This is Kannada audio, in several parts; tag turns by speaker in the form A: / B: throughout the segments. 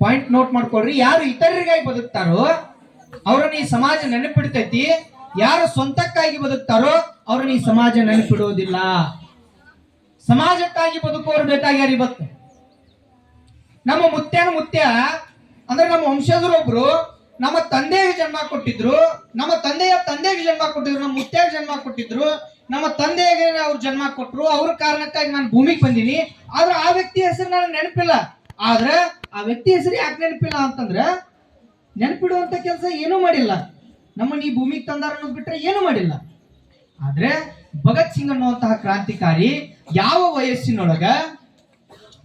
A: ಪಾಯಿಂಟ್ ನೋಟ್ ಮಾಡ್ಕೊಳ್ರಿ. ಯಾರು ಇತರರಿಗಾಗಿ ಬದುಕ್ತಾರೋ, ಅವ್ರನ್ನ ಈ ಸಮಾಜ ನೆನಪಿಡ್ತೈತಿ. ಯಾರು ಸ್ವಂತಕ್ಕಾಗಿ ಬದುಕ್ತಾರೋ, ಅವ್ರನ್ನ ಈ ಸಮಾಜ ನೆನಪಿಡುವುದಿಲ್ಲ ಸಮಾಜಕ್ಕಾಗಿ ಬದುಕುವವರು ಬೇಕಾಗ್ಯಾರ ಇವತ್ತು. ನಮ್ಮ ಮುತ್ಯನ ಮುತ್ಯ, ಅಂದ್ರೆ ನಮ್ಮ ವಂಶಜರೊಬ್ರು ನಮ್ಮ ತಂದೆಗೆ ಜನ್ಮ ಕೊಟ್ಟಿದ್ರು, ನಮ್ಮ ತಂದೆಯ ತಂದೆಗೆ ಜನ್ಮ ಕೊಟ್ಟಿದ್ರು, ನಮ್ಮ ಮುತ್ಯಾಗ ಜನ್ಮ ಕೊಟ್ಟಿದ್ರು, ನಮ್ಮ ತಂದೆಗೆ ಅವ್ರು ಜನ್ಮ ಕೊಟ್ರು, ಅವ್ರ ಕಾರಣಕ್ಕಾಗಿ ನಾನು ಭೂಮಿಗೆ ಬಂದೀನಿ. ಆದ್ರೆ ಆ ವ್ಯಕ್ತಿ ಹೆಸರು ನನಗೆ ನೆನಪಿಲ್ಲ. ಆದ್ರೆ ಆ ವ್ಯಕ್ತಿ ಹೆಸರು ಯಾಕೆ ನೆನಪಿಲ್ಲ ಅಂತಂದ್ರೆ ನೆನಪಿಡುವಂತ ಕೆಲಸ ಏನೂ ಮಾಡಿಲ್ಲ. ನಮ್ಮನ್ನ ಈ ಭೂಮಿಗೆ ತಂದಾರ ಅನ್ನೋದು ಬಿಟ್ರೆ ಏನೂ ಮಾಡಿಲ್ಲ. ಆದ್ರೆ ಭಗತ್ ಸಿಂಗ್ ಅನ್ನುವಂತಹ ಕ್ರಾಂತಿಕಾರಿ ಯಾವ ವಯಸ್ಸಿನೊಳಗ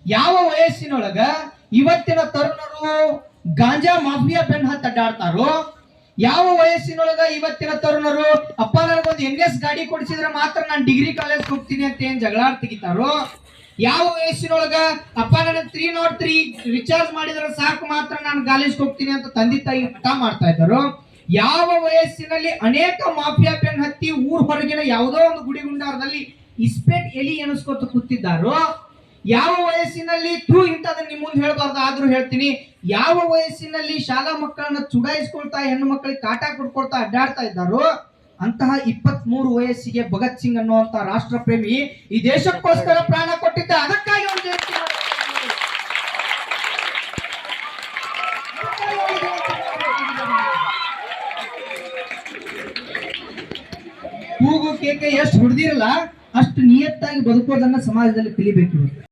A: ಯಾವ ವಯಸ್ಸಿನೊಳಗ ಇವತ್ತಿನ ತರುಣರು ಗಾಂಜಾ ಮಾಫಿಯಾ ಬೆನ್ನ ತಡ್ಡಾಡ್ತಾರೋ ಯಾವ ವಯಸ್ಸಿನೊಳಗ ಇವತ್ತಿನ ತರುಣರು ಅಪ್ಪ ನನಗೊಂದು ಎನ್ ಎಸ್ ಗಾಡಿ ಕೊಡಿಸಿದ್ರೆ ಮಾತ್ರ ನಾನು ಡಿಗ್ರಿ ಕಾಲೇಜ್ ಹೋಗ್ತೀನಿ ಅಂತ ಏನ್ ಜಗಳ ತೆಗಿತಾರೋ ಯಾವ ವಯಸ್ಸಿನೊಳಗ ಅಪ್ಪ ನನಗೆ ತ್ರೀ ನಾಟ್ ತ್ರೀ ರಿಚಾರ್ಜ್ ಮಾಡಿದ್ರೆ ಸಾಕು ಮಾತ್ರ ನಾನು ಕಾಲೇಜ್ ಹೋಗ್ತೀನಿ ಅಂತ ತಂದೆ ತಾಯಿ ಹಠ ಮಾಡ್ತಾ ಇದ್ದರು. ಯಾವ ವಯಸ್ಸಿನಲ್ಲಿ ಅನೇಕ ಮಾಫಿಯಾ ಪೆನ್ ಹತ್ತಿ ಊರ್ ಹೊರಗಿನ ಯಾವುದೋ ಒಂದು ಗುಡಿ ಗುಂಡಾರದಲ್ಲಿ ಇಸ್ಪೇಟ್ ಎಲಿ ಎಣಿಸ್ಕೊತ ಕೂತಿದ್ದಾರೋ, ಯಾವ ವಯಸ್ಸಿನಲ್ಲಿ ಥ್ರೂ ಇಂಥದನ್ನ ನಿಮ್ ಮುಂದೆ ಹೇಳ್ಬಾರ್ದು, ಆದ್ರೂ ಹೇಳ್ತೀನಿ. ಯಾವ ವಯಸ್ಸಿನಲ್ಲಿ ಶಾಲಾ ಮಕ್ಕಳನ್ನ ಚುಡಾಯಿಸ್ಕೊಳ್ತಾ ಹೆಣ್ಣು ಮಕ್ಕಳಿಗೆ ಕಾಟ ಕೊಡ್ಕೊಳ್ತಾ ಅಡ್ಡಾಡ್ತಾ ಇದ್ದಾರೋ, ಅಂತಹ ಇಪ್ಪತ್ತ್ ಮೂರು ವಯಸ್ಸಿಗೆ ಭಗತ್ ಸಿಂಗ್ ಅನ್ನುವಂತ ರಾಷ್ಟ್ರ ಪ್ರೇಮಿ ಈ ದೇಶಕ್ಕೋಸ್ಕರ ಪ್ರಾಣ ಕೂಗು ಕೇಕೆ ಎಷ್ಟು ಹುಡ್ದಿರಲ್ಲ ಅಷ್ಟು ನಿಯತ್ತಾಗಿ ಬದುಕೋದನ್ನ ಸಮಾಜದಲ್ಲಿ ಇವತ್ತು